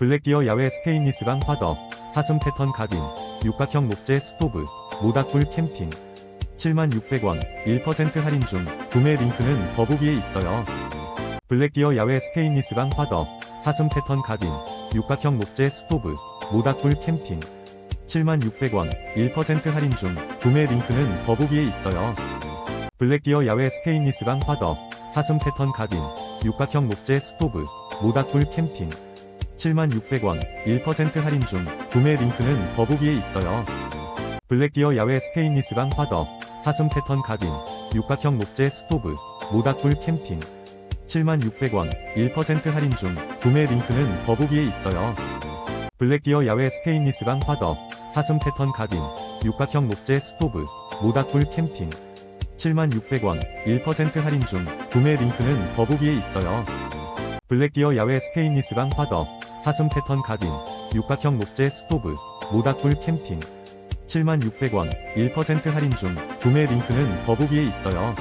블랙기어 야외 스테인리스강 화덕, 사슴 패턴 각인, 육각형 목재 스토브, 모닥불 캠핑. 7600원, 1% 할인 중, 구매 링크는 더보기에 있어요. 블랙기어 야외 스테인리스강 화덕, 사슴 패턴 각인, 육각형 목재 스토브, 모닥불 캠핑. 7600원, 1% 할인 중, 구매 링크는 더보기에 있어요. 블랙기어 야외 스테인리스강 화덕, 사슴 패턴 각인, 육각형 목재 스토브, 모닥불 캠핑. 7600원, 1% 할인 중, 구매 링크는 더보기에 있어요. 블랙기어 야외 스테인리스강 화덕, 사슴 패턴 각인, 육각형 목재 스토브, 모닥불 캠핑. 7600원, 1% 할인 중, 구매 링크는 더보기에 있어요. 블랙기어 야외 스테인리스강 화덕, 사슴 패턴 각인, 육각형 목재 스토브, 모닥불 캠핑. 7600원, 1% 할인 중, 구매 링크는 더보기에 있어요. 블랙기어 야외 스테인리스강 화덕, 사슴 패턴 각인, 육각형 목재 스토브, 모닥불 캠핑. 7600원, 1% 할인 중, 구매 링크는 더보기에 있어요. 블랙기어 야외 스테인리스강 화덕, 사슴 패턴 각인, 육각형 목재 스토브, 모닥불 캠핑. 7600원, 1% 할인 중, 블랙기어 야외 스테인리스강 화덕, 사슴 패턴 각인, 육각형 목재 스토브, 모닥불 캠핑. 7600원, 1% 할인 중, 구매 링크는 더보기에 있어요.